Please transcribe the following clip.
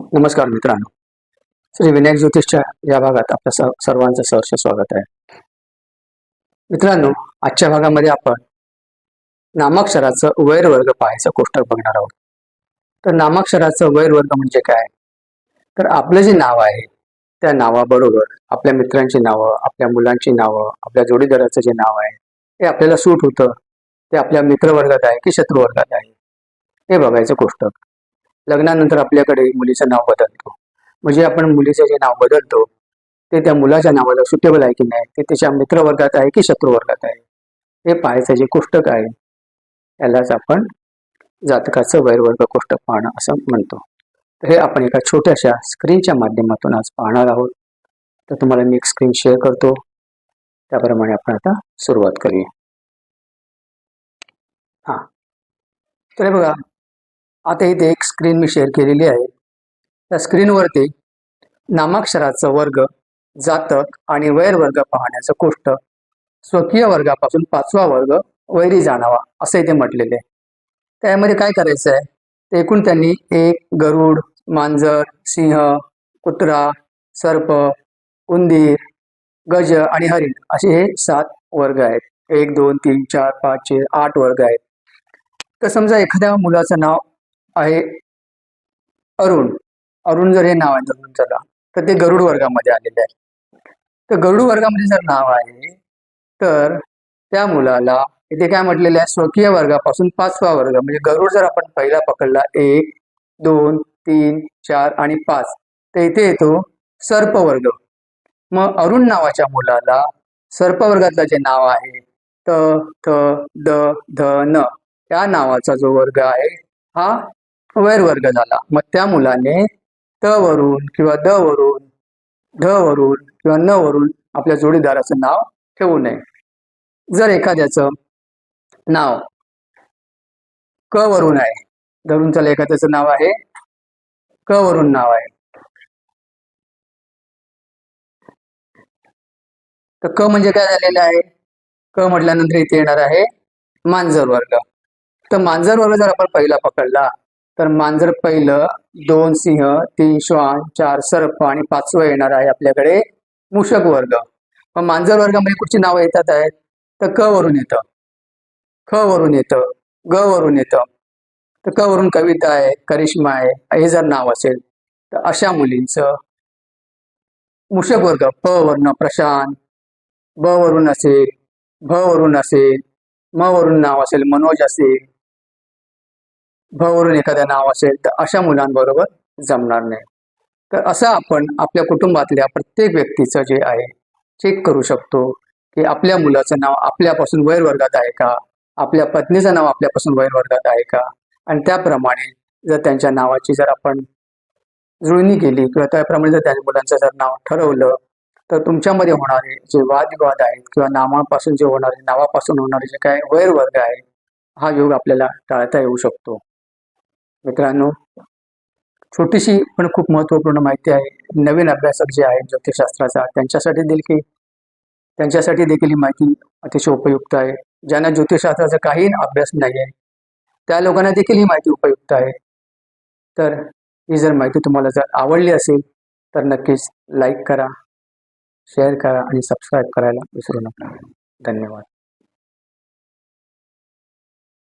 नमस्कार मित्रांनो. श्री विनायक ज्योतिषच्या या भागात आपल्या सर्वांचं सहर्ष स्वागत आहे. मित्रांनो आजच्या भागामध्ये आपण नामाक्षराचं वैरवर्ग पाहायचं कोष्टक बघणार आहोत. तर नामाक्षराचं वैरवर्ग म्हणजे काय? तर आपलं जे नाव आहे त्या नावाबरोबर आपल्या मित्रांची नावं आपल्या मुलांची नावं आपल्या जोडीदाराचं जे नाव आहे ते आपल्याला सूट होतं. ते आपल्या मित्रवर्गात आहे की शत्रुवर्गात आहे? हे बघायचं कोष्टक लग्नानंतर आपल्याकडे मुलीचं नाव बदलतो. म्हणजे आपण मुलीचं जे नाव बदलतो ते त्या मुलाच्या नावाला सुटेबल आहे की नाही ते त्याच्या मित्रवर्गात आहे की शत्रुवर्गात आहे? हे पाहायचं जे कोष्टक आहे यालाच आपण जातकाचं वैरवर्ग कोष्टक पाहणं असं म्हणतो. तर हे आपण एका छोट्याशा स्क्रीनच्या माध्यमातून आज पाहणार आहोत. तर तुम्हाला मी एक स्क्रीन शेअर करतो. त्याप्रमाणे आपण आता सुरुवात करूया. हां. तर हे बघा आता इथे एक स्क्रीन मी शेअर केलेली आहे. त्या स्क्रीनवरती नामाक्षराचा वर्ग जातक आणि वैरवर्ग पाहण्याचं कोष्ट स्वकीय वर्गापासून पाचवा वर्ग वैरी जाणावा असं इथे म्हटलेले आहे. त्यामध्ये काय करायचं आहे ते एकूण त्यांनी एक गरुड मांजर सिंह कुत्रा सर्प उंदीर गज आणि हरिण असे हे सात वर्ग आहेत. एक दोन तीन चार पाच आठ वर्ग आहेत. तर समजा एखाद्या मुलाचं नाव आहे अरुण. अरुण जर हे नाव आहे अरुण चला. तर ते गरुड वर्गामध्ये आलेले आहे तर गरुड वर्गामध्ये जर नाव आहे तर त्या मुलाला इथे काय म्हटलेलं आहे स्वकीय वर्गापासून पाचवा वर्ग म्हणजे गरुड जर आपण पहिला पकडला एक दोन तीन चार आणि पाच तर इथे येतो सर्प वर्ग. मग अरुण नावाच्या मुलाला सर्प वर्गातलं जे नाव आहे त थ द ध न या नावाचा जो वर्ग आहे हा वैरवर्ग झाला. मग त्या मुलाने त वरून किंवा द वरून ध वरून किंवा न वरून आपल्या जोडीदाराचं नाव ठेवू नये. जर एखाद्याचं नाव क वरून आहे धरून चला एखाद्याचं नाव आहे क वरून नाव आहे. तर क म्हणजे काय झालेलं आहे? क म्हटल्यानंतर इथे येणार आहे मांजर वर्ग. तर मांजर वर्ग जर आपण पहिला पकडला तर मांजर पहिलं दोन सिंह तीन श्वान चार सर्प आणि पाचवं येणार आहे आपल्याकडे मूषक वर्ग. मग मांजर वर्गामध्ये कुठची नावं येतात आहेत? तर क वरून येतं. ख वरून येतं. ग वरून येतं. तर क वरून कविता आहे करिश्मा आहे हे जर नाव असेल तर अशा मुलींचं मूषक वर्ग. प वर्ण प्रशांत ब वरून असेल भ वरून असेल म वरून नाव असेल मनोज असेल भ वरून एखादं नाव असेल तर अशा मुलांबरोबर जमणार नाही. तर असं आपण आपल्या कुटुंबातल्या प्रत्येक व्यक्तीचं जे आहे चेक करू शकतो की आपल्या मुलाचं नाव आपल्यापासून वैर वर्गात आहे का? आपल्या पत्नीचं नाव आपल्यापासून वैरवर्गात आहे का? आणि त्याप्रमाणे जर त्यांच्या नावाची जर आपण जुळणी केली किंवा त्याप्रमाणे जर त्या मुलांचं जर नाव ठरवलं तर तुमच्यामध्ये होणारे जे वादविवाद आहेत किंवा नावापासून जे होणारे नावापासून होणारे जे काय वैरवर्ग आहे हा योग आपल्याला टाळता येऊ शकतो. मित्रांनो छोटीशी पण खूप महत्त्वपूर्ण माहिती आहे. नवीन अभ्यासक जे आहेत ज्योतिषशास्त्राचा त्यांच्यासाठी देखील त्यांच्यासाठी देखील ही माहिती अतिशय उपयुक्त आहे. ज्यांना ज्योतिषशास्त्राचा काही अभ्यास नाही आहे त्या लोकांना देखील ही माहिती उपयुक्त आहे. तर ही जर माहिती तुम्हाला जर आवडली असेल तर नक्कीच लाईक करा शेअर करा आणि सबस्क्राईब करायला विसरू नका. धन्यवाद.